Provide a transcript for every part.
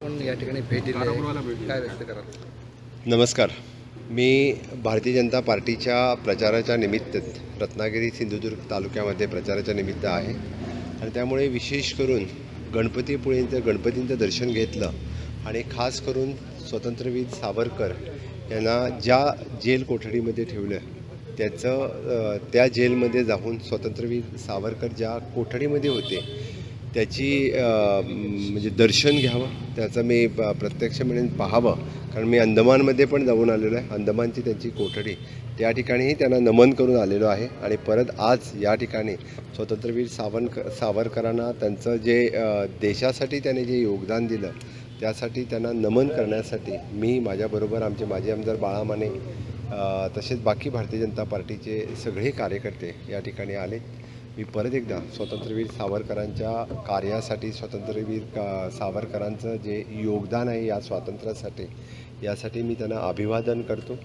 पण या ठिकाणी भेट दिली आहे. काय व्यक्त कराल? नमस्कार. मी भारतीय जनता पार्टीच्या प्रचाराच्या निमित्त रत्नागिरी सिंधुदुर्ग तालुक्यामध्ये प्रचाराच्या निमित्त आहे. आणि त्यामुळे विशेष करून गणपतीपुळेंचं गणपतींचं दर्शन घेतलं आणि खास करून स्वतंत्रवीर सावरकर यांना ज्या जेल कोठडीमध्ये ठेवलं त्याचं अ, त्या जेलमध्ये जाऊन स्वतंत्रवीर सावरकर ज्या कोठडीमध्ये होते त्याची म्हणजे दर्शन घ्यावं त्याचं मी प्रत्यक्ष म्हणून पाहावं. कारण मी अंदमानमध्ये पण जाऊन आलेलो आहे. अंदमानची त्यांची कोठडी त्या ठिकाणीही त्यांना नमन करून आलेलो आहे. आणि परत आज या ठिकाणी स्वतंत्रवीर सावरक सावरकरांना त्यांचं जे देशासाठी त्याने जे योगदान दिलं त्यासाठी त्यांना नमन करण्यासाठी मी माझ्याबरोबर आमचे माजी आमदार बाळा माने तसेच बाकी भारतीय जनता पार्टीचे सगळे कार्यकर्ते या ठिकाणी आले मी परत एकदा स्वातंत्र्यवीर सावरकरांच्या कार्यासाठी स्वातंत्र्यवीर का सावरकरांचं जे योगदान आहे या स्वातंत्र्यासाठी यासाठी मी त्यांना अभिवादन करतो.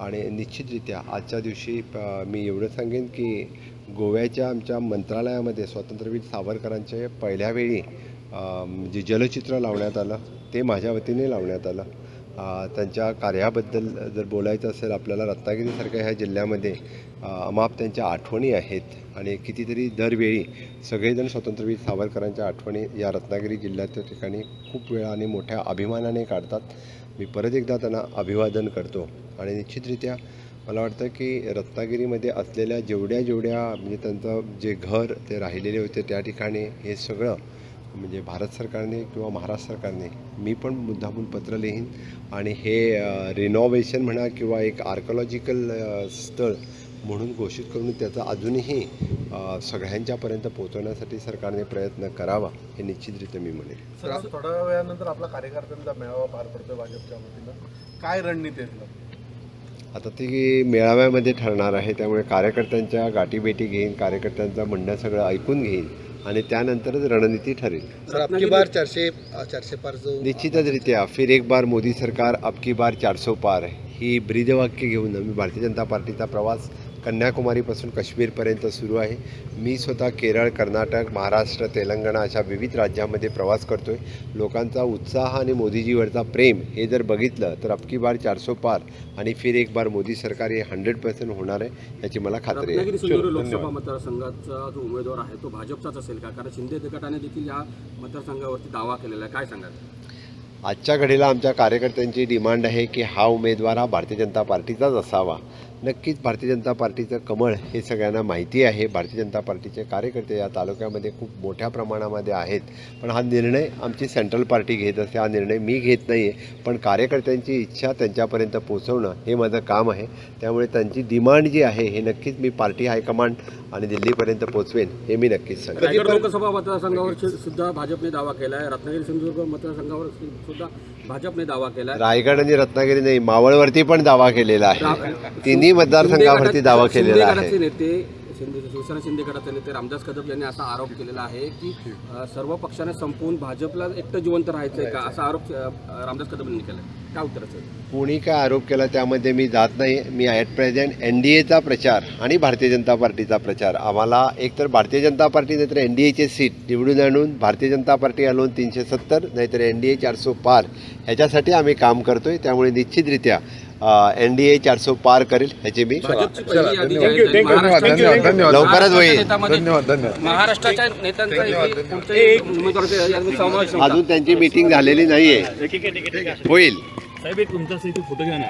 आणि निश्चितरित्या आजच्या दिवशी मी एवढं सांगेन की गोव्याच्या आमच्या मंत्रालयामध्ये स्वातंत्र्यवीर सावरकरांचे पहिल्या वेळी जे जलचित्र लावण्यात आलं ते माझ्या वतीने लावण्यात आलं. त्यांच्या कार्याबद्दल जर बोलायचं असेल आपल्याला रत्नागिरीसारख्या ह्या जिल्ह्यामध्ये अमाप त्यांच्या आठवणी आहेत. आणि कितीतरी दरवेळी सगळेजण स्वतंत्रवीर सावरकरांच्या आठवणी या रत्नागिरी जिल्ह्याच्या ठिकाणी खूप वेळा आणि मोठ्या अभिमानाने काढतात. मी परत एकदा त्यांना अभिवादन करतो. आणि निश्चितरित्या मला वाटतं की रत्नागिरीमध्ये असलेल्या जेवढ्या जेवढ्या म्हणजे त्यांचं जे घर ते राहिलेले होते त्या ठिकाणी हे सगळं म्हणजे भारत सरकारने किंवा महाराष्ट्र सरकारने मी पण मुद्दामून पत्र लिहीन. आणि हे रिनोव्हेशन म्हणा किंवा एक आर्कॉलॉजिकल स्थळ म्हणून घोषित करून त्याचा अजूनही सगळ्यांच्यापर्यंत पोहोचवण्यासाठी सरकारने प्रयत्न करावा हे निश्चितरित्या मी म्हणेन. थोड्या वेळानंतर आपला कार्यकर्त्यांचा मेळावा पार पडतोय भाजपच्या वतीनं. काय रणनीती आता ती मेळाव्यामध्ये ठरणार आहे त्यामुळे कार्यकर्त्यांच्या गाठीभेटी घेईन कार्यकर्त्यांचं म्हणणं सगळं ऐकून घेईन. आणि त्यानंतरच रणनीती ठरेल. सर अबकी बार चारशे चारशे पार जो निश्चितचरित्या फिर एक बार मोदी सरकार अबकी बार चारसो पार ही ब्रीदवाक्य घेऊन मी भारतीय जनता पार्टीचा प्रवास कन्याकुमारीपासून काश्मीरपर्यंत सुरू आहे. मी स्वतः केरळ कर्नाटक महाराष्ट्र तेलंगणा अशा विविध राज्यामध्ये प्रवास करतो आहे लोकांचा उत्साह आणि मोदीजीवरचा प्रेम हे जर बघितलं तर अबकी बार चारसो पार आणि फिर एक बार मोदी सरकार हे हंड्रेड पर्सेंट होणार आहे याची मला खात्री आहे. लोकसभा मतदारसंघाचा जो उमेदवार आहे तो भाजपचाच असेल का? कारण शिंदे गटाने देखील या मतदारसंघावरती दावा केलेला आहे. काय सांगाल? आजच्या घडीला आमच्या कार्यकर्त्यांची डिमांड आहे की हा उमेदवार हा भारतीय जनता पार्टीचाच असावा. नक्कीच भारतीय जनता पार्टीचं कमळ हे सगळ्यांना माहिती आहे. भारतीय जनता पार्टीचे कार्यकर्ते या तालुक्यामध्ये खूप मोठ्या प्रमाणामध्ये आहेत. पण हा निर्णय आमची सेंट्रल पार्टी घेत असते. हा निर्णय मी घेत नाही आहे पण कार्यकर्त्यांची इच्छा त्यांच्यापर्यंत पोहोचवणं हे माझं काम आहे. त्यामुळे त्यांची डिमांड जी आहे हे नक्कीच मी पार्टी हायकमांड आणि दिल्लीपर्यंत पोचवेन हे मी नक्कीच सांगेन. रायगड लोकसभा मतदारसंघावर सुद्धा भाजपने दावा केला आहे रत्नागिरी सिंधुदुर्ग मतदारसंघावर सुद्धा भाजपने दावा केला आहे रायगड आणि रत्नागिरी नाही मावळवरती पण दावा केलेला आहे. तिन्ही मतदारसंघावरती दावा केलेला आहे. नेते शिंदे शिवसेना शिंदे गटाचे नेते रामदास कदम यांनी असा आरोप केलेला आहे की सर्व पक्षाने संपवून भाजपला एकटं जिवंत राहायचंय का? असा आरोप रामदास कदम यांनी केला काय उत्तर असेल? कोणी काय आरोप केला त्यामध्ये मी जात नाही. मी ॲट प्रेझेंट एन डी एचा प्रचार आणि भारतीय जनता पार्टीचा प्रचार. आम्हाला एकतर भारतीय जनता पार्टी नाहीतर एन डी एचे सीट निवडून आणून भारतीय जनता पार्टी आणून तीनशे सत्तर नाहीतर एन डी ए चारसो पार. ह्याच्यासाठी आम्ही काम करतोय. त्यामुळे निश्चितरित्या एन डी ए चारसो पार करेल ह्याची मी लवकरच होईल. महाराष्ट्राच्या नेत्यांचा. अजून त्यांची मीटिंग झालेली नाही आहे होईल. साहेब एक तुमचा फोटो घ्या ना